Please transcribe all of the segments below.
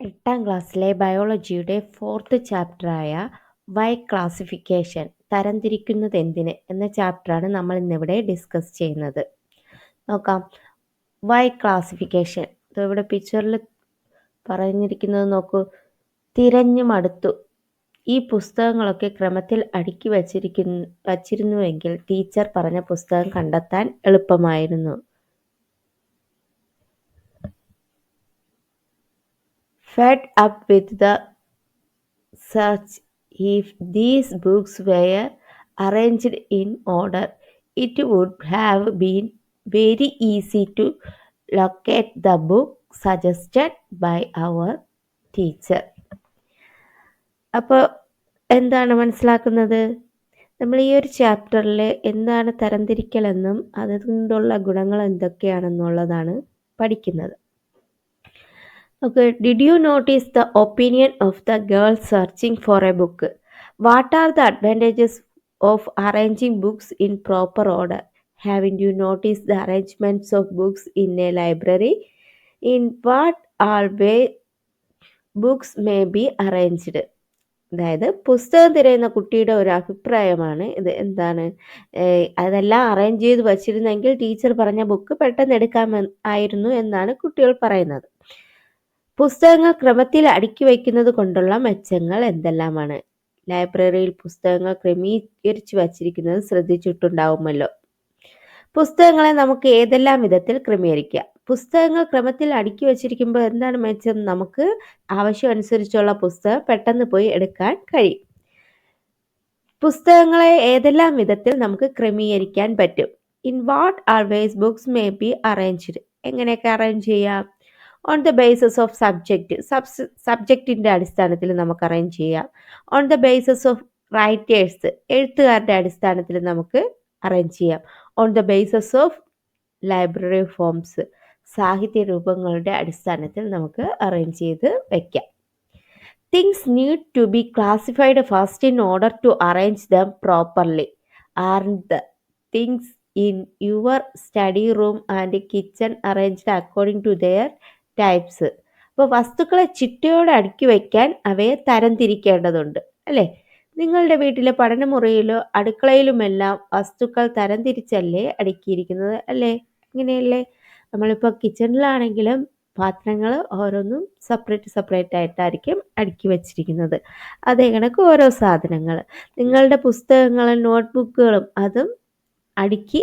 എട്ടാം ക്ലാസ്സിലെ ബയോളജിയുടെ ഫോർത്ത് ചാപ്റ്ററായ വൈ ക്ലാസിഫിക്കേഷൻ തരംതിരിക്കുന്നതെന്തിന് എന്ന ചാപ്റ്ററാണ് നമ്മൾ ഇന്നിവിടെ ഡിസ്കസ് ചെയ്യുന്നത്. നോക്കാം. Why classification. ഇവിടെ പിക്ചറിൽ പറഞ്ഞിരിക്കുന്നത് നോക്കൂ. തിരഞ്ഞു മടുത്തു. ഈ പുസ്തകങ്ങളൊക്കെ ക്രമത്തിൽ അടുക്കി വച്ചിരിക്കുന്നു വച്ചിരുന്നുവെങ്കിൽ ടീച്ചർ പറഞ്ഞ പുസ്തകം കണ്ടെത്താൻ എളുപ്പമായിരുന്നു. Fed up with the search. If these books were arranged in order, it would have been very easy to locate the book suggested by our teacher. അപ്പോൾ എന്താണ് മനസ്സിലാക്കുന്നത് നമ്മൾ ഈ ഒരു ചാപ്റ്ററിൽ എന്താണ് തരംതിരിക്കലെന്നും അതുകൊണ്ടുള്ള ഗുണങ്ങൾ എന്തൊക്കെയാണെന്നുള്ളതാണ് പഠിക്കുന്നത് Okay, did you notice the opinion of the girl searching for a book? What are the advantages of arranging books in proper order? Haven't you noticed the arrangements of books in a library? In what all way books may be arranged? അതായത് പുസ്തകം തിരയുന്ന കുട്ടിയുടെ ഒരു അഭിപ്രായമാണ് ഇത് എന്താണ് അതെല്ലാം arrange ചെയ്ത് വച്ചിരുന്നെങ്കിൽ ടീച്ചർ പറഞ്ഞ ബുക്ക് പെട്ടെന്ന് എടുക്കാം ആയിരുന്നു എന്നാണ് കുട്ടികൾ പറയുന്നത് പുസ്തകങ്ങൾ ക്രമത്തിൽ അടുക്കി വയ്ക്കുന്നത് കൊണ്ടുള്ള മെച്ചങ്ങൾ എന്തെല്ലാമാണ്? ലൈബ്രറിയിൽ പുസ്തകങ്ങൾ ക്രമീകരിച്ചു വച്ചിരിക്കുന്നത് ശ്രദ്ധിച്ചിട്ടുണ്ടാവുമല്ലോ. പുസ്തകങ്ങളെ നമുക്ക് ഏതെല്ലാം വിധത്തിൽ ക്രമീകരിക്കാം? പുസ്തകങ്ങൾ ക്രമത്തിൽ അടുക്കി വച്ചിരിക്കുമ്പോൾ എന്താണ് മെച്ചം? നമുക്ക് ആവശ്യം അനുസരിച്ചുള്ള പുസ്തകം പെട്ടെന്ന് പോയി എടുക്കാൻ കഴിയും. പുസ്തകങ്ങളെ ഏതെല്ലാം വിധത്തിൽ നമുക്ക് ക്രമീകരിക്കാൻ പറ്റും? In what are ways books may be arranged എങ്ങനെയൊക്കെ അറേഞ്ച് ചെയ്യാം? On the basis of subject sub സബ്ജക്റ്റിന്റെ അടിസ്ഥാനത്തിൽ നമുക്ക് അറേഞ്ച് ചെയ്യാം. On the basis of writers എഴുത്തുകാരുടെ അടിസ്ഥാനത്തിൽ നമുക്ക് അറേഞ്ച് ചെയ്യാം. On the basis of library forms സാഹിത്യ രൂപങ്ങളുടെ അടിസ്ഥാനത്തിൽ നമുക്ക് അറേഞ്ച് ചെയ്ത് വയ്ക്കാം things need to be classified first in order to arrange them properly are the things in your study room and kitchen arranged according to their types അപ്പോൾ വസ്തുക്കളെ ചിട്ടയോടെ അടുക്കി വയ്ക്കാൻ അവയെ തരംതിരിക്കേണ്ടതുണ്ട് അല്ലേ? നിങ്ങളുടെ വീട്ടിലെ പഠനമുറിയിലോ അടുക്കളയിലുമെല്ലാം വസ്തുക്കൾ തരംതിരിച്ചല്ലേ അടുക്കിയിരിക്കുന്നത് അല്ലേ? ഇങ്ങനെയല്ലേ? നമ്മളിപ്പോൾ കിച്ചണിലാണെങ്കിലും പാത്രങ്ങൾ ഓരോന്നും സെപ്പറേറ്റ് സെപ്പറേറ്റ് ആയിട്ടായിരിക്കും അടുക്കി വച്ചിരിക്കുന്നത്. അതേ കണക്ക് ഓരോ സാധനങ്ങൾ നിങ്ങളുടെ പുസ്തകങ്ങളും നോട്ട്ബുക്കുകളും അതും അടുക്കി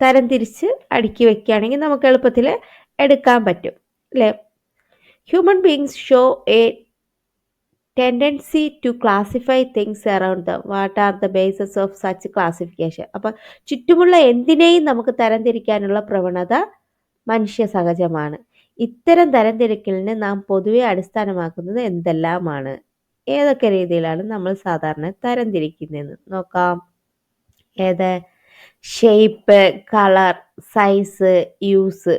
തരംതിരിച്ച് അടുക്കി വയ്ക്കുകയാണെങ്കിൽ നമുക്ക് എളുപ്പത്തിൽ എടുക്കാൻ പറ്റും. അല്ലേ human beings show a tendency to classify things around the what are the bases of such classification അപ്പം ചുറ്റുമുള്ള എന്തിനേയും നമുക്ക് തരംതിരിക്കാനുള്ള പ്രവണത മനുഷ്യ സഹജമാണ്. ഇത്തരം തരംതിരിക്കലിനെ നാം പൊതുവെ അടിസ്ഥാനമാക്കുന്നത് എന്തെല്ലാമാണ്? ഏതൊക്കെ രീതിയിലാണ് നമ്മൾ സാധാരണ തരംതിരിക്കുന്നതെന്ന് നോക്കാം. ഏത്? ഷേപ്പ് കളർ സൈസ് യൂസ്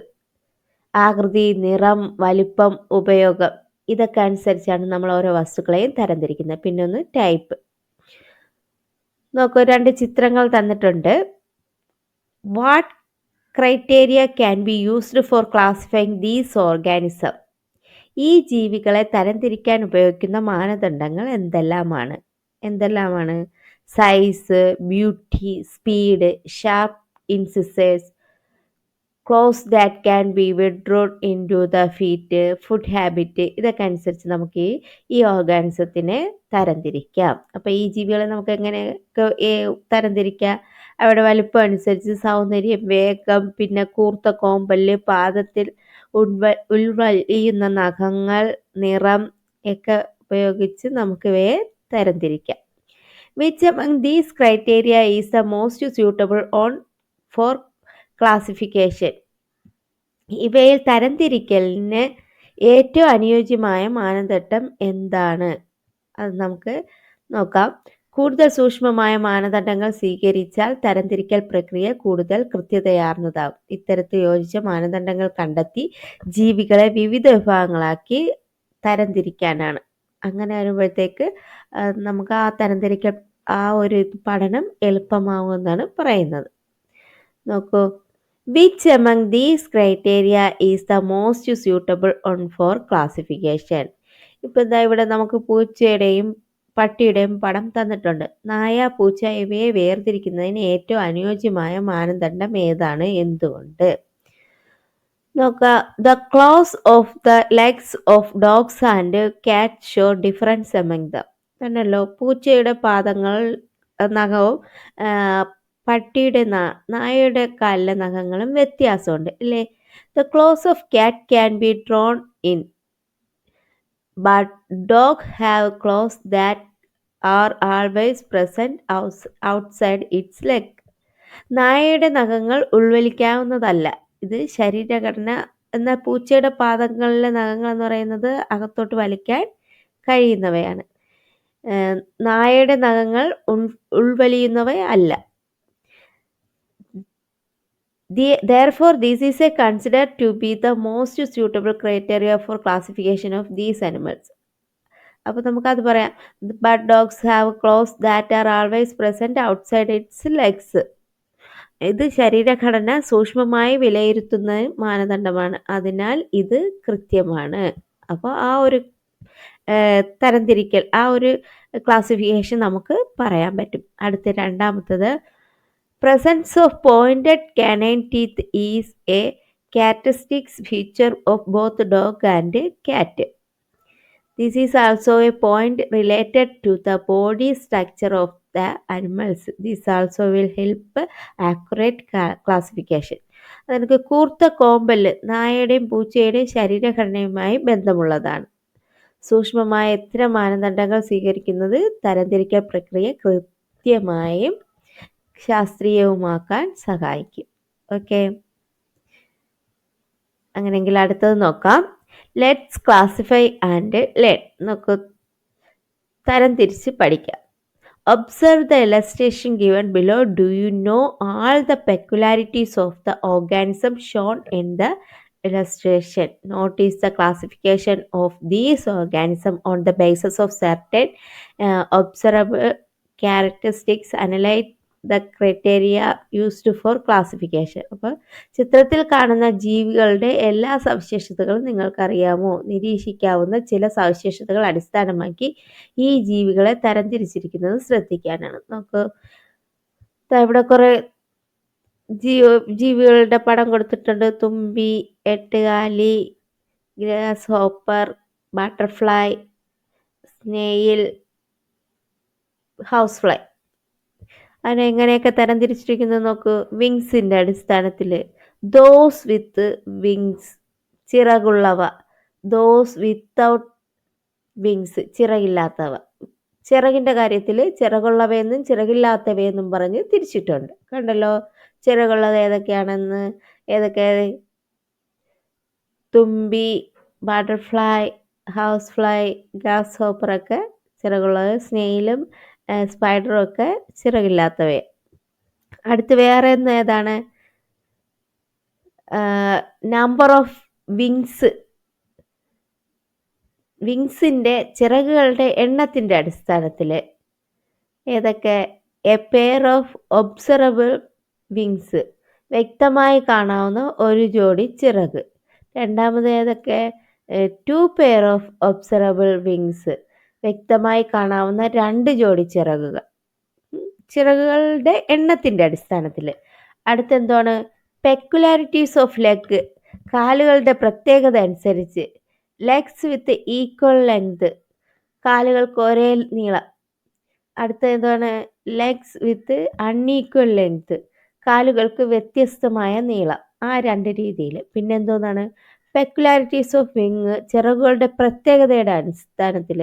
ആകൃതി നിറം വലിപ്പം ഉപയോഗം ഇതൊക്കെ അനുസരിച്ചാണ് നമ്മൾ ഓരോ വസ്തുക്കളെയും തരംതിരിക്കുന്നത്. പിന്നെ ഒന്ന് ടൈപ്പ്. നോക്കൂ രണ്ട് ചിത്രങ്ങൾ തന്നിട്ടുണ്ട്. What criteria can be used for classifying these organism ഈ ജീവികളെ തരംതിരിക്കാൻ ഉപയോഗിക്കുന്ന മാനദണ്ഡങ്ങൾ എന്തെല്ലാമാണ്? എന്തെല്ലാമാണ്? Size beauty speed sharp incisors claws that can be withdrawn into the feet food habit ഇതൊക്കെ അനുസരിച്ച് നമുക്ക് ഈ ഓർഗാൻസത്തിനെ തരംതിരിക്കാം. അപ്പോൾ ഈ ജീവികളെ നമുക്ക് എങ്ങനെയൊക്കെ തരംതിരിക്കാം? അവിടെ വലുപ്പം അനുസരിച്ച് സൗന്ദര്യം വേഗം പിന്നെ കൂർത്ത കോമ്പൽ പാദത്തിൽ ഉൾവ ഉൾവലിയുന്ന നഖങ്ങൾ നിറം ഒക്കെ ഉപയോഗിച്ച് നമുക്ക് ഇവയെ തരംതിരിക്കാം. Which among these criteria is the most suitable on for classification ഇവയിൽ തരംതിരിക്കലിന് ഏറ്റവും അനുയോജ്യമായ മാനദണ്ഡം എന്താണ്? അത് നമുക്ക് നോക്കാം. കൂടുതൽ സൂക്ഷ്മമായ മാനദണ്ഡങ്ങൾ സ്വീകരിച്ചാൽ തരംതിരിക്കൽ പ്രക്രിയ കൂടുതൽ കൃത്യതയാർന്നതാകും ഇത്തരത്തിൽ യോജിച്ച മാനദണ്ഡങ്ങൾ കണ്ടെത്തി ജീവികളെ വിവിധ വിഭാഗങ്ങളാക്കി തരംതിരിക്കാനാണ്. അങ്ങനെ വരുമ്പോഴത്തേക്ക് നമുക്ക് ആ തരംതിരിക്കൽ ആ ഒരു പഠനം എളുപ്പമാവുമെന്നാണ് പറയുന്നത്. നോക്കൂ. Which among these criteria is the most suitable on for classification ഇപ്പം എന്താ ഇവിടെ നമുക്ക് പൂച്ചയുടെയും പട്ടിയുടെയും പടം തന്നിട്ടുണ്ട്. നായ പൂച്ച ഇവയെ വേർതിരിക്കുന്നതിന് ഏറ്റവും അനുയോജ്യമായ മാനദണ്ഡം ഏതാണ് എന്തുകൊണ്ട്? നോക്കുക the claws of the legs of dogs and cat show difference among the. തന്നല്ലോ പൂച്ചയുടെ പാദങ്ങൾ നഖവും പട്ടിയുടെ നായയുടെ കാലിലെ നഖങ്ങളും വ്യത്യാസമുണ്ട് അല്ലേ? The claws of cat can be drawn in but dog have claws that are always present outside its leg നായയുടെ നഖങ്ങൾ ഉൾവലിക്കാവുന്നതല്ല. ഇത് ശരീരഘടന എന്നാൽ പൂച്ചയുടെ പാദങ്ങളിലെ നഖങ്ങൾ എന്ന് പറയുന്നത് അകത്തോട്ട് വലിക്കാൻ കഴിയുന്നവയാണ്. നായയുടെ നഖങ്ങൾ ഉൾവലിയുന്നവ അല്ല therefore this is a considered to be the most suitable criteria for classification of these animals. അപ്പോൾ നമുക്കത് പറയാം. But dogs have claws that are always present outside its legs ഇത് ശരീരഘടന സൂക്ഷ്മമായി വിലയിരുത്തുന്ന മാനദണ്ഡമാണ്. അതിനാൽ ഇത് കൃത്യമാണ്. അപ്പോൾ ആ ഒരു തരംതിരിക്കൽ ആ ഒരു ക്ലാസിഫിക്കേഷൻ നമുക്ക് പറയാൻ പറ്റും. അടുത്ത രണ്ടാമത്തത് presence of pointed canine teeth is a characteristic feature of both dog and cat this is also a point related to the body structure of the animals this also will help accurate classification അതെനിക്ക് കൂർത്ത കോമ്പൽ നായയുടെയും പൂച്ചയുടെയും ശരീരഘടനയുമായി ബന്ധമുള്ളതാണ്. സൂക്ഷ്മമായ എത്ര മാനദണ്ഡങ്ങൾ സ്വീകരിക്കുന്നത് തരംതിരിക്കൽ പ്രക്രിയ കൃത്യമായും ശാസ്ത്രീയവുമാക്കാൻ സഹായിക്കും. Okay അങ്ങനെയെങ്കിൽ അടുത്തത് നോക്കാം. ലെറ്റ്സ് ക്ലാസിഫൈ ആൻഡ് ലെറ്റ് നമുക്ക് തരം തിരിച്ച് പഠിക്കാം. Observe the illustration given below do you know all the peculiarities of the organism shown in the illustration. Notice the classification of these organisms on the basis of certain uh, observable characteristics. Analyze the criteria used for classification അപ്പോൾ ചിത്രത്തിൽ കാണുന്ന ജീവികളുടെ എല്ലാ സവിശേഷതകളും നിങ്ങൾക്കറിയാമോ? നിരീക്ഷിക്കാവുന്ന ചില സവിശേഷതകൾ അടിസ്ഥാനമാക്കി ഈ ജീവികളെ തരംതിരിച്ചിരിക്കുന്നത് ശ്രദ്ധിക്കാനാണ്. നമുക്ക് ഇവിടെ കുറേ ജീവ ജീവികളുടെ പടം കൊടുത്തിട്ടുണ്ട്. തുമ്പി എട്ടുകാലി grasshopper butterfly snail house fly. അതിനെ എങ്ങനെയൊക്കെ തരം തരംതിരിച്ചിരിക്കുന്നത് നോക്കൂ. വിങ്സിന്റെ അടിസ്ഥാനത്തിൽ. ദോസ് വിത്ത് വിങ്സ് ചിറകുള്ളവ. ദോസ് വിത്തൗട്ട് വിങ്സ് ചിറകില്ലാത്തവ. ചിറകിന്റെ കാര്യത്തിൽ ചിറകുള്ളവയെന്നും ചിറകില്ലാത്തവയെന്നും പറഞ്ഞ് തിരിച്ചിട്ടുണ്ട്. കണ്ടല്ലോ? ചിറകുള്ളത് ഏതൊക്കെയാണെന്ന്? ഏതൊക്കെ? തുമ്പി ബട്ടർഫ്ലൈ ഹൗസ് ഫ്ലൈ ഗ്രാസ് ഹോപ്പറൊക്കെ ചിറകുള്ളത്. സ്നെയിലും സ്പൈഡറും ഒക്കെ ചിറകില്ലാത്തവയെ. അടുത്ത് വേറെ ഒന്ന് ഏതാണ്? നമ്പർ ഓഫ് വിങ്സ് വിങ്സിന്റെ ചിറകുകളുടെ എണ്ണത്തിന്റെ അടിസ്ഥാനത്തിൽ ഏതൊക്കെ? A pair of observable wings വ്യക്തമായി കാണാവുന്ന ഒരു ജോഡി ചിറക്. രണ്ടാമത് ഏതൊക്കെ? Two pair of observable wings വ്യക്തമായി കാണാവുന്ന രണ്ട് ജോഡി ചിറകുകൾ. ചിറകുകളുടെ എണ്ണത്തിന്റെ അടിസ്ഥാനത്തിൽ അടുത്തെന്താണ്? പെക്കുലാരിറ്റീസ് ഓഫ് ലെഗ് കാലുകളുടെ പ്രത്യേകത അനുസരിച്ച് ലെഗ്സ് വിത്ത് ഈക്വൽ ലെങ്ത് കാലുകൾക്ക് ഒരേ നീളം. അടുത്ത എന്താണ് ലെഗ്സ് വിത്ത് അൺഈക്വൽ ലെങ്ത് കാലുകൾക്ക് വ്യത്യസ്തമായ നീളം. ആ രണ്ട് രീതിയിൽ പിന്നെ എന്തോന്നാണ് പെക്കുലാരിറ്റീസ് ഓഫ് വിങ് ചിറകുകളുടെ പ്രത്യേകതയുടെ അടിസ്ഥാനത്തിൽ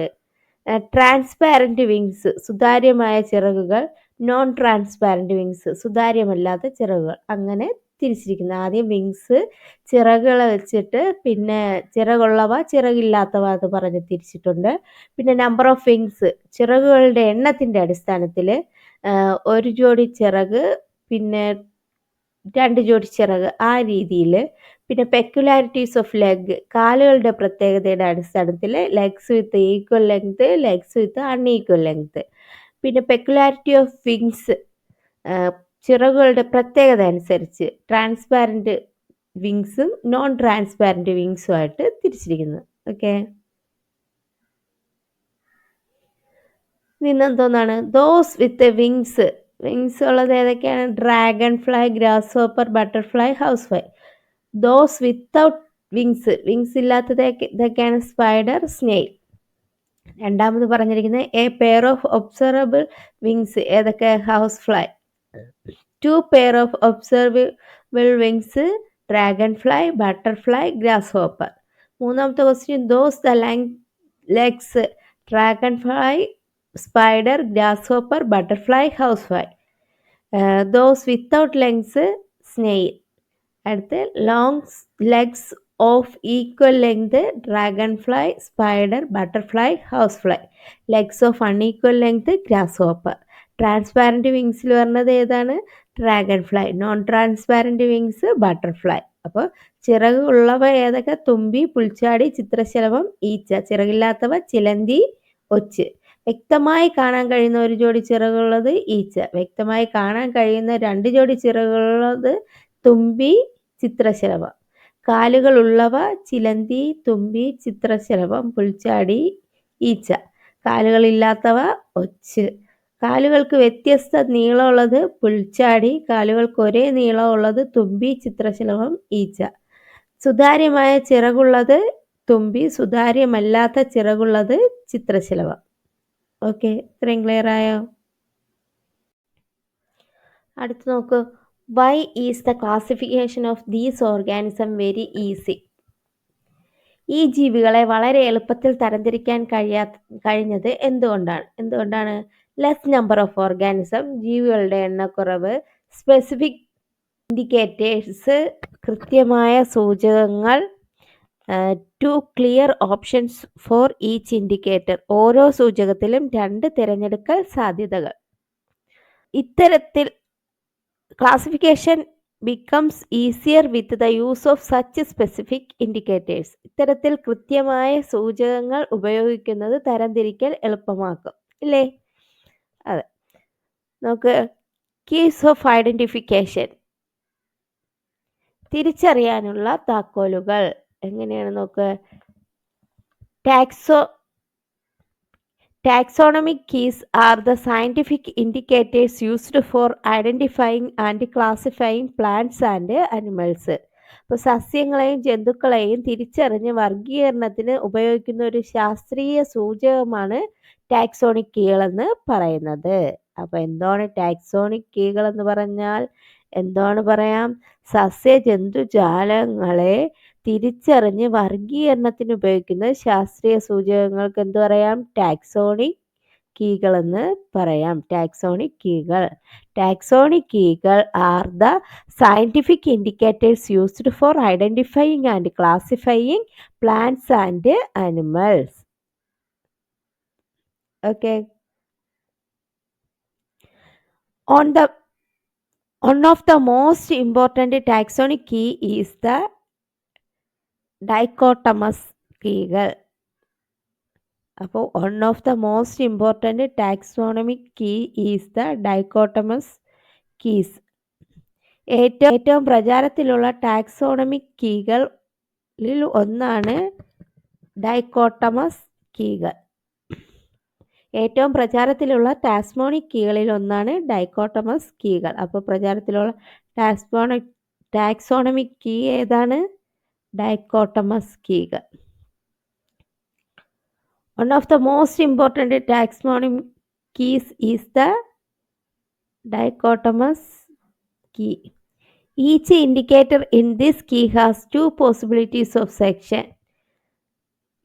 ട്രാൻസ്പാരന്റ് വിങ്സ് സുതാര്യമായ ചിറകുകൾ നോൺ ട്രാൻസ്പാരന്റ് വിങ്സ് സുതാര്യമല്ലാത്ത ചിറകുകൾ. അങ്ങനെ തിരിച്ചിരിക്കുന്നത് ആദ്യം വിങ്സ് ചിറകുകൾ വെച്ചിട്ട് പിന്നെ ചിറകുള്ളവ ചിറകില്ലാത്തവ എന്ന് പറഞ്ഞ് തിരിച്ചിട്ടുണ്ട്. പിന്നെ നമ്പർ ഓഫ് വിങ്സ് ചിറകുകളുടെ എണ്ണത്തിന്റെ അടിസ്ഥാനത്തിൽ ഒരു ജോഡി ചിറക് പിന്നെ രണ്ട് ജോഡി ചിറക് ആ രീതിയിൽ പിന്നെ പെക്കുലാരിറ്റീസ് ഓഫ് ലെഗ് കാലുകളുടെ പ്രത്യേകതയുടെ അടിസ്ഥാനത്തിൽ legs with equal length legs with unequal length പിന്നെ പെക്കുലാരിറ്റി ഓഫ് വിങ്സ് ചിറകുകളുടെ പ്രത്യേകത അനുസരിച്ച് ട്രാൻസ്പാരന്റ് വിങ്സും നോൺ ട്രാൻസ്പാരന്റ് വിങ്സും ആയിട്ട് തിരിച്ചിരിക്കുന്നത് ഓക്കെ നിന്നെന്തോന്നാണ് ദോസ് വിത്ത് വിങ്സ് വിങ്സ് ഉള്ളത് ഏതൊക്കെയാണ്? Dragonfly grasshopper butterfly housefly those without wings wings ഇല്ലാത്തത് ഇതൊക്കെയാണ് സ്പൈഡർ സ്നെയിൽ രണ്ടാമത് പറഞ്ഞിരിക്കുന്നത് a pair of observable wings ഏതൊക്കെ? Housefly two pair of observable wings dragonfly butterfly grasshopper മൂന്നാമത്തെ question those the legs dragonfly spider grasshopper butterfly house fly those without legs snail അടുത്ത് long legs of equal length dragonfly spider butterfly housefly legs of unequal length grasshopper transparent വിങ്സിൽ വരുന്നത് ഏതാണ്? Dragonfly non transparent wings butterfly അപ്പോൾ ചിറകുള്ളവ ഏതൊക്കെ? തുമ്പി പുൽച്ചാടി ചിത്രശലഭം ഈച്ച. ചിറകില്ലാത്തവ ചിലന്തി ഒച്ച്. വ്യക്തമായി കാണാൻ കഴിയുന്ന ഒരു ജോഡി ചിറകുള്ളത് ഈച്ച. വ്യക്തമായി കാണാൻ കഴിയുന്ന രണ്ട് ജോഡി ചിറകുള്ളത് തുമ്പി ചിത്രശലഭം. കാലുകളുള്ളവ ചിലന്തി തുമ്പി ചിത്രശലഭം പുൽച്ചാടി ഈച്ച. കാലുകളില്ലാത്തവ ഒച്ച്. കാലുകൾക്ക് വ്യത്യസ്ത നീളമുള്ളത് പുൽച്ചാടി കാലുകൾക്ക് ഒരേ നീളമുള്ളത് തുമ്പി ചിത്രശലഭം ഈച്ച. സുതാര്യമായ ചിറകുള്ളത് തുമ്പി സുതാര്യമല്ലാത്ത ചിറകുള്ളത് ചിത്രശലഭം. ഓക്കെ ഇത്രയും ക്ലിയർ ആയോ? അടുത്ത് നോക്കൂ. Why is the classification of these organism very easy ഈ ജീവികളെ വളരെ എളുപ്പത്തിൽ തരംതിരിക്കാൻ കഴിയാ കഴിഞ്ഞത് എന്തുകൊണ്ടാണ്? എന്തുകൊണ്ടാണ്? ലെസ് നമ്പർ ഓഫ് ഓർഗാനിസം ജീവികളുടെ എണ്ണക്കുറവ് സ്പെസിഫിക് ഇൻഡിക്കേറ്റേഴ്സ് കൃത്യമായ സൂചകങ്ങൾ two clear options for each indicator. ഓരോ സൂചകത്തിലും രണ്ട് തിരഞ്ഞെടുക്കൽ സാധ്യതകൾ. ഇത്തരത്തിൽ classification becomes easier with the use of such specific indicators ഇത്തരത്തിൽ കൃത്യമായ സൂചകങ്ങൾ ഉപയോഗിക്കുന്നത് തരംതിരിക്കൽ എളുപ്പമാക്കും. ഇല്ലേ? അതെ. നമുക്ക് കീസ് ഓഫ് ഐഡന്റിഫിക്കേഷൻ തിരിച്ചറിയാനുള്ള താക്കോലുകൾ. എങ്ങനെയാണ് നോക്കുക taxo taxonomic keys are the scientific indicators used for identifying and classifying plants and animals അപ്പോൾ സസ്യങ്ങളെയും ജന്തുക്കളെയും തിരിച്ചറിഞ്ഞ് വർഗീകരണത്തിന് ഉപയോഗിക്കുന്ന ഒരു ശാസ്ത്രീയ സൂചകമാണ് ടാക്സോണിക് കീകൾ എന്ന് പറയുന്നത്. അപ്പോൾ എന്താണ് ടാക്സോണിക് കീകൾ എന്ന് പറഞ്ഞാൽ? എന്താണ് പറയാം? സസ്യ ജന്തുജാലങ്ങളെ തിരിച്ചറിഞ്ഞ് വർഗീകരണത്തിന് ഉപയോഗിക്കുന്ന ശാസ്ത്രീയ സൂചകങ്ങൾക്ക് എന്ത് പറയാം? ടാക്സോണി കീകൾ എന്ന് പറയാം. ടാക്സോണിക് കീകൾ. ടാക്സോണിക് കീകൾ are the scientific indicators used for identifying and classifying plants and animals okay on the one of the most important taxonic key is the dichotomous കീകൾ. അപ്പോൾ one of the most important taxonomic key is the dichotomous keys ഏറ്റവും ഏറ്റവും പ്രചാരത്തിലുള്ള taxonomic കീകളിൽ ഒന്നാണ് dichotomous കീകൾ. ഏറ്റവും പ്രചാരത്തിലുള്ള ടാസ്മോണിക് കീകളിൽ ഒന്നാണ് ഡൈക്കോട്ടമസ് കീകൾ. അപ്പോൾ പ്രചാരത്തിലുള്ള ടാസ്മോണിക് ടാക്സോണമിക് കീ ഏതാണ്? ഡൈക്കോട്ടമസ് കീകൾ one of the most important taxonomic keys is the dichotomous key each indicator in this key has two possibilities of section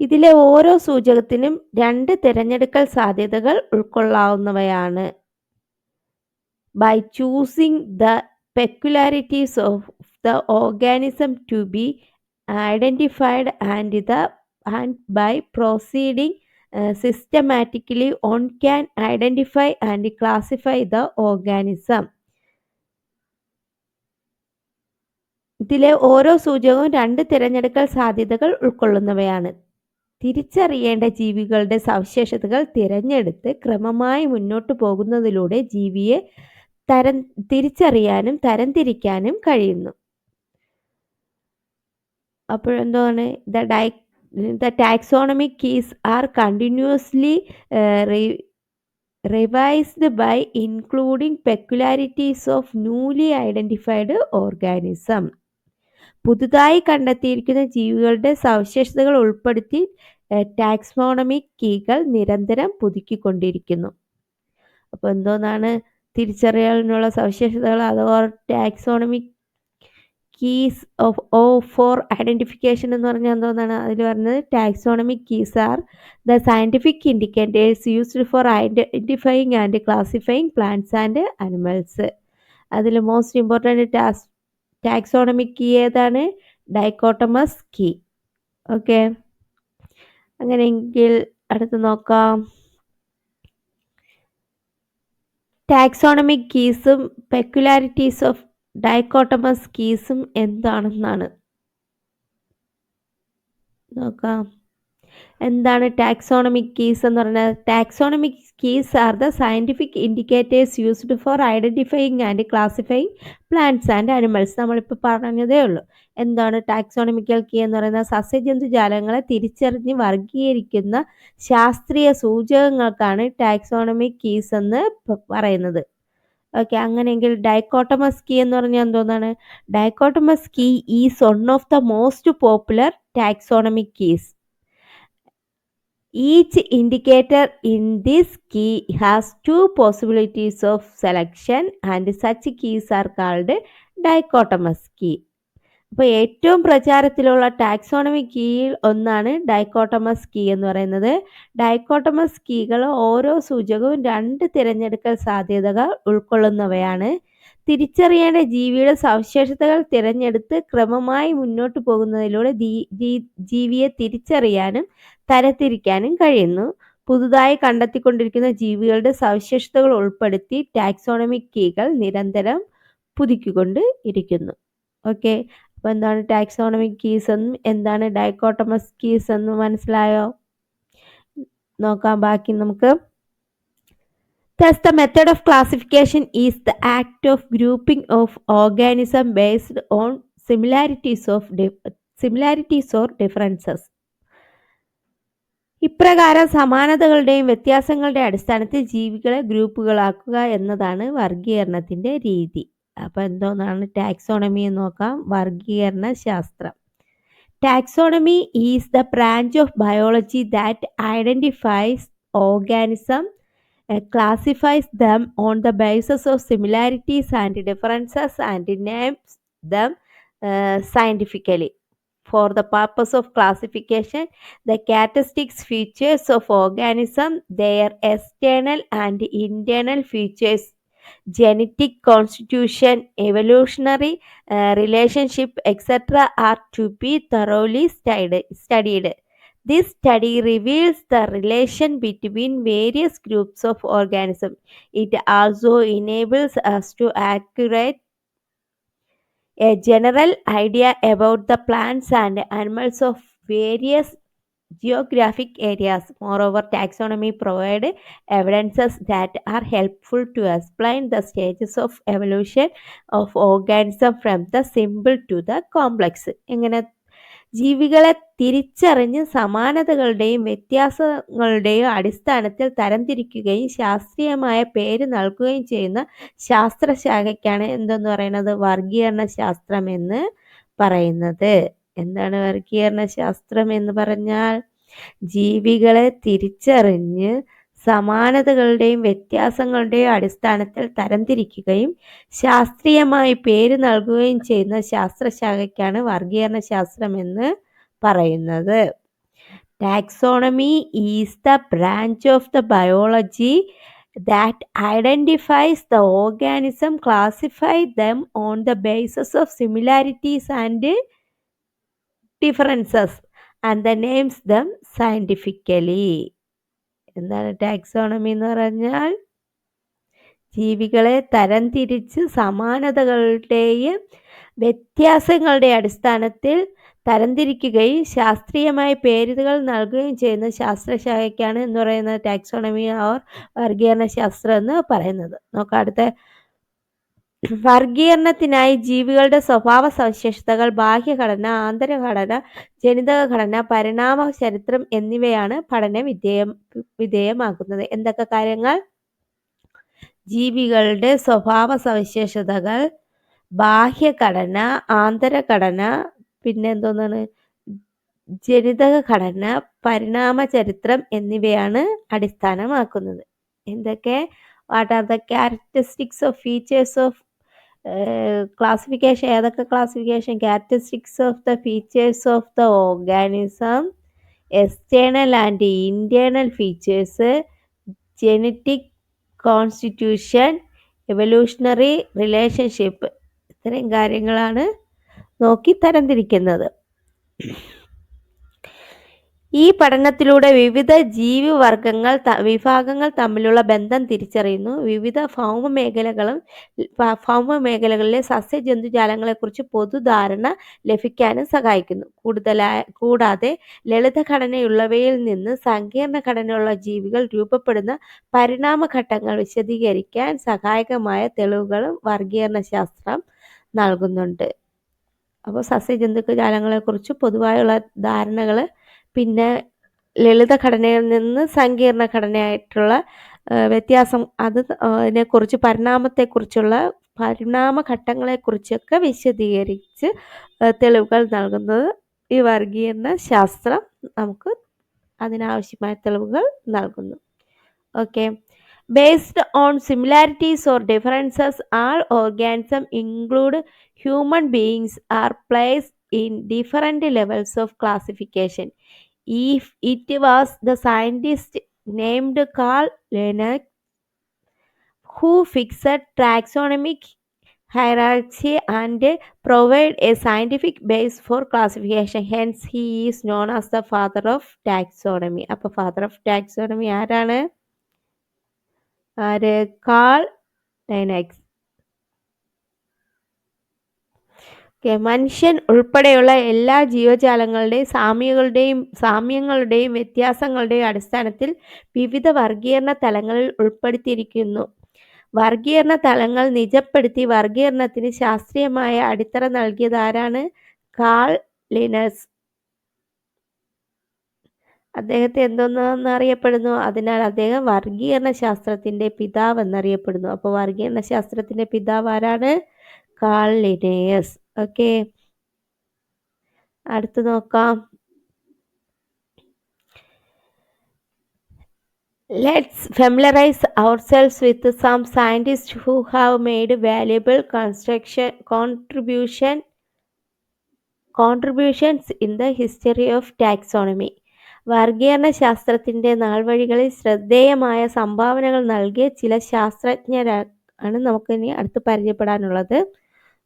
ഇതിലെ ഓരോ സൂചകത്തിനും രണ്ട് തിരഞ്ഞെടുക്കൽ സാധ്യതകൾ ഉൾക്കൊള്ളാവുന്നവയാണ്. By choosing the peculiarities of the organism to be identified and the and by proceeding systematically on can identify and classify the organism ഇതിലെ ഓരോ സൂചകവും രണ്ട് തിരഞ്ഞെടുക്കൽ സാധ്യതകൾ ഉൾക്കൊള്ളുന്നവയാണ്. തിരിച്ചറിയേണ്ട ജീവികളുടെ സവിശേഷതകൾ തിരഞ്ഞെടുത്ത് ക്രമമായി മുന്നോട്ട് പോകുന്നതിലൂടെ ജീവിയെ തരം തിരിച്ചറിയാനും തരംതിരിക്കാനും കഴിയുന്നു. അപ്പോഴെന്താണ്? The dye the taxonomic keys are continuously revised by including peculiarities of newly identified organism പുതുതായി കണ്ടെത്തിയിരിക്കുന്ന ജീവികളുടെ സവിശേഷതകൾ ഉൾപ്പെടുത്തി ടാക്സോണമിക് കീകൾ നിരന്തരം പുതുക്കിക്കൊണ്ടിരിക്കുന്നു. അപ്പോൾ എന്തോന്നാണ്? തിരിച്ചറിയാനുള്ള സവിശേഷതകൾ? അഥവാ taxonomic keys of oh for identification എന്ന് പറഞ്ഞാൽ എന്തോന്നാണ് അതിൽ പറഞ്ഞത് taxonomic keys are the scientific indicators used for identifying and classifying plants and animals അതിൽ മോസ്റ്റ് ഇമ്പോർട്ടന്റ് ടാസ് ടാക്സോണമിക് കീ ഏതാണ്? ഡൈക്കോട്ടമസ് കീ ഓക്കെ അങ്ങനെയെങ്കിൽ അടുത്ത് നോക്കാം. ടാക്സോണമിക് കീസും പെക്കുലാരിറ്റീസ് ഓഫ് ഡൈക്കോട്ടമസ് കീസും എന്താണെന്നാണ്? നോക്കാം. എന്താണ് ടാക്സോണമിക് കീസ് എന്ന് പറഞ്ഞാൽ? Taxonomic keys are the scientific indicators used for identifying and classifying plants and animals. നമ്മളിപ്പോൾ പറഞ്ഞതേ ഉള്ളൂ. എന്താണ് ടാക്സോണമിക്കൽ കീ എന്ന് പറയുന്നത്? സസ്യജന്തുജാലങ്ങളെ തിരിച്ചറിഞ്ഞ് വർഗീകരിക്കുന്ന ശാസ്ത്രീയ സൂചകങ്ങൾക്കാണ് ടാക്സോണമിക് കീസ് എന്ന് പറയുന്നത്. ഓക്കെ അങ്ങനെയെങ്കിൽ ഡൈക്കോട്ടമസ് കീ എന്ന് പറഞ്ഞാൽ എന്തോന്നാണ്? Dichotomous key is one of the most popular taxonomic keys each indicator in this key has two possibilities of selection and such keys are called dichotomous key അപ്പോൾ ഏറ്റവും പ്രചാരത്തിലുള്ള taxonomic കീയിൽ ഒന്നാണ് dichotomous key എന്ന് പറയുന്നത്. Dichotomous കീകൾ ഓരോ സൂചകവും രണ്ട് തിരഞ്ഞെടുക്കൽ സാധ്യതകൾ ഉൾക്കൊള്ളുന്നവയാണ്. തിരിച്ചറിയേണ്ട ജീവിയുടെ സവിശേഷതകൾ തിരഞ്ഞെടുത്ത് ക്രമമായി മുന്നോട്ട് പോകുന്നതിലൂടെ ജീവിയെ തിരിച്ചറിയാനും തരത്തിരിക്കാനും കഴിയുന്നു. പുതുതായി കണ്ടെത്തിക്കൊണ്ടിരിക്കുന്ന ജീവികളുടെ സവിശേഷതകൾ ഉൾപ്പെടുത്തി ടാക്സോണമിക് കീകൾ നിരന്തരം പുതുക്കിക്കൊണ്ട് ഇരിക്കുന്നു. ഓക്കെ. അപ്പോൾ എന്താണ് ടാക്സോണമിക് കീസ് എന്നും എന്താണ് ഡൈക്കോട്ടമസ് കീസ് എന്നും മനസ്സിലായോ? നോക്കാം ബാക്കി നമുക്ക്. Thus, the method of classification is the act of grouping of organism on similarities of similarities or differences. ഇപ്രകാരം സമാനതകളുടെയും വ്യത്യാസങ്ങളുടെയും അടിസ്ഥാനത്തിൽ ജീവികളെ ഗ്രൂപ്പുകളാക്കുക എന്നതാണ് വർഗീകരണത്തിന്റെ രീതി. അപ്പോൾ എന്തോന്നാണ് ടാക്സോണമി എന്ന് നോക്കാം വർഗീകരണ ശാസ്ത്രം taxonomy is the branch of biology that identifies organism uh, classifies them on the basis of similarities and differences and names them uh, scientifically. For the purpose of classification, the characteristics features of organism, their external and internal features, genetic constitution, evolutionary uh, relationship, etc., are to be thoroughly studied. This study reveals the relation between various groups of organisms. It also enables us to accurate a general idea about the plants and animals of various geographic areas. Moreover, taxonomy provide evidences that are helpful to explain the stages of evolution of organism from the simple to the complex. എങ്ങനെ ജീവികളെ തിരിച്ചറിഞ്ഞ് സമാനതകളുടെയും വ്യത്യാസങ്ങളുടെയും അടിസ്ഥാനത്തിൽ തരംതിരിക്കുകയും ശാസ്ത്രീയമായ പേര് നൽകുകയും ചെയ്യുന്ന ശാസ്ത്രശാഖയ്ക്കാണ് എന്തെന്ന് പറയുന്നത് വർഗീകരണ ശാസ്ത്രം എന്ന് പറയുന്നത് എന്താണ് വർഗീകരണ ശാസ്ത്രം എന്ന് പറഞ്ഞാൽ? ജീവികളെ തിരിച്ചറിഞ്ഞ് സമാനതകളുടെയും വ്യത്യാസങ്ങളുടെയും അടിസ്ഥാനത്തിൽ തരംതിരിക്കുകയും ശാസ്ത്രീയമായി പേര് നൽകുകയും ചെയ്യുന്ന ശാസ്ത്രശാഖയ്ക്കാണ് വർഗീകരണ ശാസ്ത്രം എന്ന് പറയുന്നത്. Taxonomy is the branch of the biology that identifies the organism classify them on the bases of similarities and differences and the names them scientifically എന്താണ് ടാക്സോണമി എന്ന് പറഞ്ഞാൽ? ജീവികളെ തരംതിരിച്ച് സമാനതകളുടെയും വ്യത്യാസങ്ങളുടെ അടിസ്ഥാനത്തിൽ തരംതിരിക്കുകയും ശാസ്ത്രീയമായ പേരുകൾ നൽകുകയും ചെയ്യുന്ന ശാസ്ത്രശാഖയ്ക്കാണ് എന്ന് പറയുന്നത് ടാക്സോണമി ഓർ വർഗീകരണ ശാസ്ത്രം എന്ന് പറയുന്നത്. നോക്കാം അടുത്ത വർഗീകരണത്തിനായി ജീവികളുടെ സ്വഭാവ സവിശേഷതകൾ, ബാഹ്യഘടന, ആന്തരഘടന, ജനിതക ഘടന, പരിണാമ ചരിത്രം എന്നിവയാണ് പഠന വിധേയം വിധേയമാക്കുന്നത്. എന്തൊക്കെ കാര്യങ്ങൾ? ജീവികളുടെ സ്വഭാവ സവിശേഷതകൾ, ബാഹ്യഘടന, ആന്തരഘടന, പിന്നെ എന്തോന്നാണ് ജനിതക ഘടന, പരിണാമ ചരിത്രം എന്നിവയാണ് അടിസ്ഥാനമാക്കുന്നത്. എന്തൊക്കെ? What are the characteristics of features of classification ഏതൊക്കെ classification characteristics of the features of the organism external and internal features genetic constitution evolutionary relationship ഇത്രയും കാര്യങ്ങളാണ് നോക്കി തരംതിരിക്കുന്നത്. ഈ പഠനത്തിലൂടെ വിവിധ ജീവിവർഗങ്ങൾ വിഭാഗങ്ങൾ തമ്മിലുള്ള ബന്ധം തിരിച്ചറിയുന്നു. വിവിധ ഭൗമ മേഖലകളും ഭൗമ മേഖലകളിലെ സസ്യജന്തുജാലങ്ങളെക്കുറിച്ച് പൊതുധാരണ ലഭിക്കാനും സഹായിക്കുന്നു. കൂടുതലായ കൂടാതെ ലളിതഘടനയുള്ളവയിൽ നിന്ന് സങ്കീർണ ഘടനയുള്ള ജീവികൾ രൂപപ്പെടുന്ന പരിണാമഘട്ടങ്ങൾ വിശദീകരിക്കാൻ സഹായകമായ തെളിവുകളും വർഗീകരണ ശാസ്ത്രം നൽകുന്നുണ്ട്. അപ്പോൾ സസ്യജന്തുജാലങ്ങളെക്കുറിച്ച് പൊതുവായുള്ള ധാരണകൾ പിന്നെ ലളിത ഘടനയിൽ നിന്ന് സങ്കീർണ ഘടനയായിട്ടുള്ള വ്യത്യാസം അത് അതിനെക്കുറിച്ച് പരിണാമത്തെക്കുറിച്ചുള്ള പരിണാമ ഘട്ടങ്ങളെക്കുറിച്ചൊക്കെ വിശദീകരിച്ച് തെളിവുകൾ നൽകുന്നത് ഈ വർഗീകരണ ശാസ്ത്രം നമുക്ക് അതിനാവശ്യമായ തെളിവുകൾ നൽകുന്നു. Okay. Based on similarities or differences all organism include human beings are place in different levels of classification if it was the scientist named Carl Linnaeus who fixed taxonomic hierarchy and provide a scientific base for classification. Hence, he is known as the father of taxonomy. അപ്പോൾ father of taxonomy ആരാണ് ആര് call ലൈനക്സ് മനുഷ്യൻ ഉൾപ്പെടെയുള്ള എല്ലാ ജീവജാലങ്ങളുടെയും സാമ്യങ്ങളുടെയും സാമ്യങ്ങളുടെയും വ്യത്യാസങ്ങളുടെയും അടിസ്ഥാനത്തിൽ വിവിധ വർഗീകരണ തലങ്ങളിൽ ഉൾപ്പെടുത്തിയിരിക്കുന്നു. വർഗീകരണ തലങ്ങൾ നിജപ്പെടുത്തി വർഗീകരണത്തിന് ശാസ്ത്രീയമായ അടിത്തറ നൽകിയതാരാണ്? Call Linus. അദ്ദേഹത്തെ എന്തോന്ന് അറിയപ്പെടുന്നു അതിനാൽ അദ്ദേഹം വർഗീകരണ ശാസ്ത്രത്തിന്റെ പിതാവ് എന്നറിയപ്പെടുന്നു അപ്പോൾ വർഗീകരണ ശാസ്ത്രത്തിന്റെ പിതാവ് ആരാണ്? Carl Linnaeus. ഓക്കെ. അടുത്ത് നോക്കാം. Let's familiarise ourselves with some scientist who have made valuable construction contribution contributions in the history of taxonomy വർഗീകരണ ശാസ്ത്രത്തിന്റെ നാൾവഴികളിൽ ശ്രദ്ധേയമായ സംഭാവനകൾ നൽകിയ ചില ശാസ്ത്രജ്ഞരാണ് നമുക്കിനി അടുത്ത് പരിചയപ്പെടാനുള്ളത്.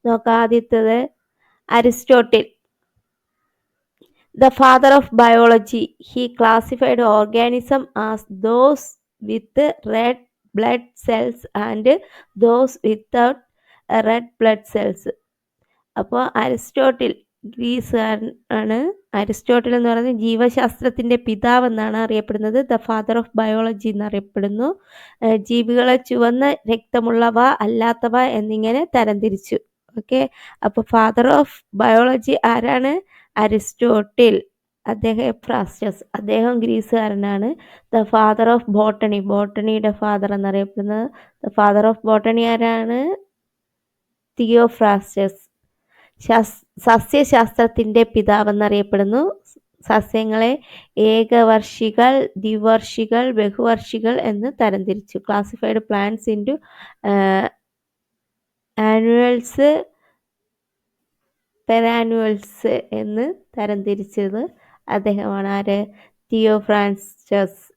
നോക്കാം Aristotle. The father of biology he classified organism as those with red blood cells and those without red blood cells അപ്പോൾ അരിസ്റ്റോട്ടിൽ ഗ്രീസ് ആണ്. അരിസ്റ്റോട്ടിൽ എന്ന് പറയുന്നത് ജീവശാസ്ത്രത്തിന്റെ പിതാവ് എന്നാണ് അറിയപ്പെടുന്നത്. ദ ഫാദർ ഓഫ് ബയോളജി എന്നറിയപ്പെടുന്നു. ജീവികളെ ചുവന്ന രക്തമുള്ളവ അല്ലാത്തവ എന്നിങ്ങനെ തരംതിരിച്ചു. ഓക്കെ അപ്പോൾ ഫാദർ ഓഫ് ബയോളജി ആരാണ്? അരിസ്റ്റോട്ടിൽ. അദ്ദേഹം എഫ്രാസ്റ്റസ് അദ്ദേഹം ഗ്രീസുകാരനാണ്. ദ ഫാദർ ഓഫ് ബോട്ടണി ബോട്ടണിയുടെ ഫാദർ എന്നറിയപ്പെടുന്നത് ദ ഫാദർ ഓഫ് ബോട്ടണി ആരാണ്? തിയോഫ്രാസ്റ്റസ്. സസ്യശാസ്ത്രത്തിന്റെ പിതാവ് എന്നറിയപ്പെടുന്നു. സസ്യങ്ങളെ ഏകവർഷികൾ ദ്വിവർഷികൾ ബഹുവർഷികൾ എന്ന് തരംതിരിച്ചു. Classified plants into annuals perennials എന്ന് തരംതിരിച്ചത് അദ്ദേഹമാണ്. ആര്? Theophrastus.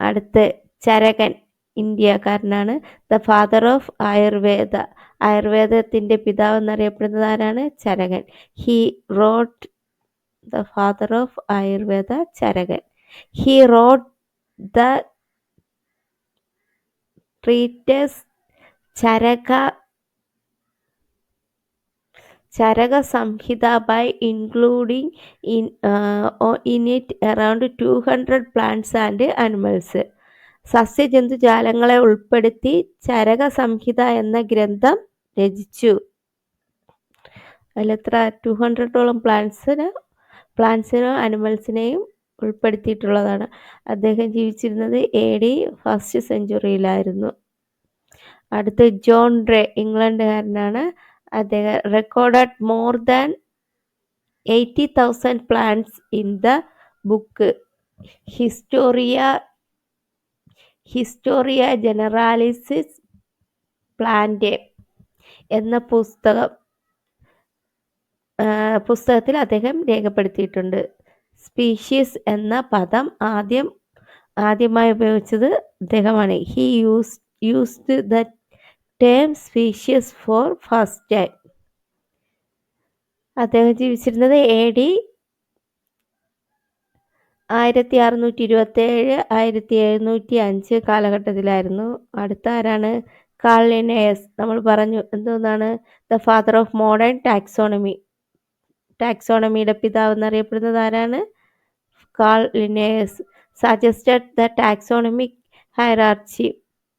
അടുത്ത് Charaka ഇന്ത്യക്കാരനാണ്. The father of Ayurveda. ആയുർവേദത്തിന്റെ പിതാവ് എന്നറിയപ്പെടുന്നത് ആരാണ്? Charaka. He wrote the father of Ayurveda Charaka. He wrote the treatise Charaka Charaka Samhita by including in it around two hundred plants and animals സസ്യജന്തുജാലങ്ങളെ ഉൾപ്പെടുത്തി ചരക സംഹിത എന്ന ഗ്രന്ഥം രചിച്ചു. അതിലെത്ര? ടു ഹൺഡ്രഡോളം പ്ലാന്റ്സിന് പ്ലാന്റ്സിനും അനിമൽസിനെയും ഉൾപ്പെടുത്തിയിട്ടുള്ളതാണ്. അദ്ദേഹം ജീവിച്ചിരുന്നത് എ ഡി ഫസ്റ്റ് സെഞ്ചുറിയിലായിരുന്നു അടുത്ത് ജോൺ ഡ്രേ ഇംഗ്ലണ്ടുകാരനാണ്. അദ്ദേഹം recorded more than eighty thousand plants in the book Historia Historia Generalis plant എന്ന പുസ്തകം പുസ്തകത്തിൽ അദ്ദേഹം രേഖപ്പെടുത്തിയിട്ടുണ്ട്. സ്പീഷീസ് എന്ന പദം ആദ്യം ആദ്യമായി ഉപയോഗിച്ചത് അദ്ദേഹമാണ്. He use used the term species for first time അദ്ദേഹം ജീവിച്ചിരുന്നത് എ ഡി ആയിരത്തി അറുന്നൂറ്റി ഇരുപത്തേഴ് ആയിരത്തി എഴുന്നൂറ്റി അഞ്ച് കാലഘട്ടത്തിലായിരുന്നു. അടുത്ത ആരാണ്? കാളിനേയസ് നമ്മൾ പറഞ്ഞു എന്തോന്നാണ് the father of modern taxonomy ടാക്സോണമിയുടെ പിതാവ് എന്നറിയപ്പെടുന്നത് ആരാണ്? Carl Linnaeus suggested the taxonomic hierarchy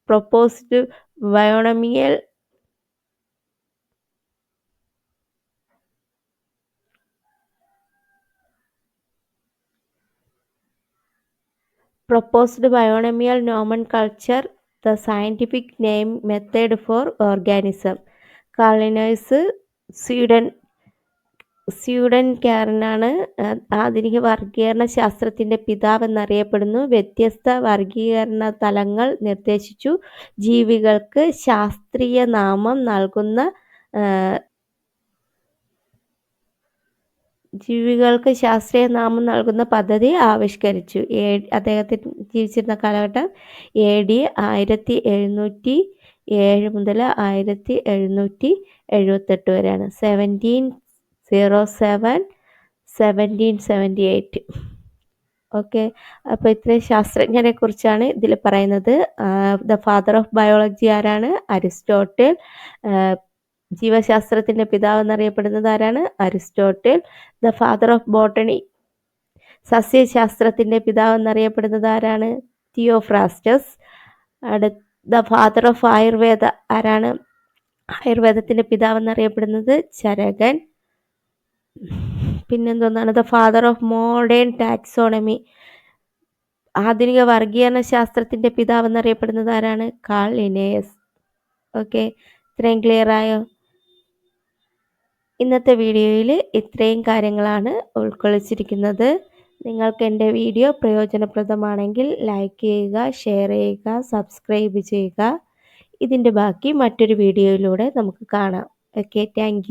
proposed binomial proposed binomial nomenclature the scientific name method for organism. Colonize Sweden Sweden കാരനാണ് ആധുനിക വർഗീകരണ ശാസ്ത്രത്തിന്റെ പിതാവ് എന്നറിയപ്പെടുന്നു. വ്യത്യസ്ത വർഗീകരണ തലങ്ങൾ നിർദ്ദേശിച്ചു. ജീവികൾക്ക് ശാസ്ത്രീയ നാമം നൽകുന്ന ജീവികൾക്ക് ശാസ്ത്രീയ നാമം നൽകുന്ന പദ്ധതി ആവിഷ്കരിച്ചു. എ അദ്ദേഹത്തിന് ജീവിച്ചിരുന്ന കാലഘട്ടം എ ഡി ആയിരത്തി എഴുന്നൂറ്റി ഏഴ് മുതൽ ആയിരത്തി എഴുന്നൂറ്റി എഴുപത്തെട്ട് വരെയാണ്. Seventeen zero seven seventeen seventy eight okay അപ്പോൾ ഇത്രയും ശാസ്ത്രജ്ഞനെ കുറിച്ചാണ് ഇതിൽ പറയുന്നത്. ദ ഫാദർ ഓഫ് ബയോളജി ആരാണ്? അരിസ്റ്റോട്ടിൽ ജീവശാസ്ത്രത്തിന്റെ പിതാവ് എന്നറിയപ്പെടുന്നത് ആരാണ്? Aristotle the father of botany സസ്യശാസ്ത്രത്തിന്റെ പിതാവ് എന്നറിയപ്പെടുന്നത് ആരാണ്? തിയോഫ്രാസ്റ്റസ്. അടുത്ത ദ ഫാദർ ഓഫ് ആയുർവേദ ആരാണ്? ആയുർവേദത്തിന്റെ പിതാവ് എന്നറിയപ്പെടുന്നത് Charaka. പിന്നെന്തോന്നാണ് the father of modern taxonomy ആധുനിക വർഗീകരണ ശാസ്ത്രത്തിന്റെ പിതാവ് എന്നറിയപ്പെടുന്നത് ആരാണ്? Carl Linnaeus. ഓക്കെ ഇത്രയും ക്ലിയർ ആയോ? ഇന്നത്തെ വീഡിയോയിൽ ഇത്രയും കാര്യങ്ങളാണ് ഉൾക്കൊള്ളിച്ചിരിക്കുന്നത്. നിങ്ങൾക്ക് എന്റെ വീഡിയോ പ്രയോജനപ്രദമാണെങ്കിൽ ലൈക്ക് ചെയ്യുക ഷെയർ ചെയ്യുക സബ്സ്ക്രൈബ് ചെയ്യുക. ഇതിന്റെ ബാക്കി മറ്റൊരു വീഡിയോയിലൂടെ നമുക്ക് കാണാം. Okay thank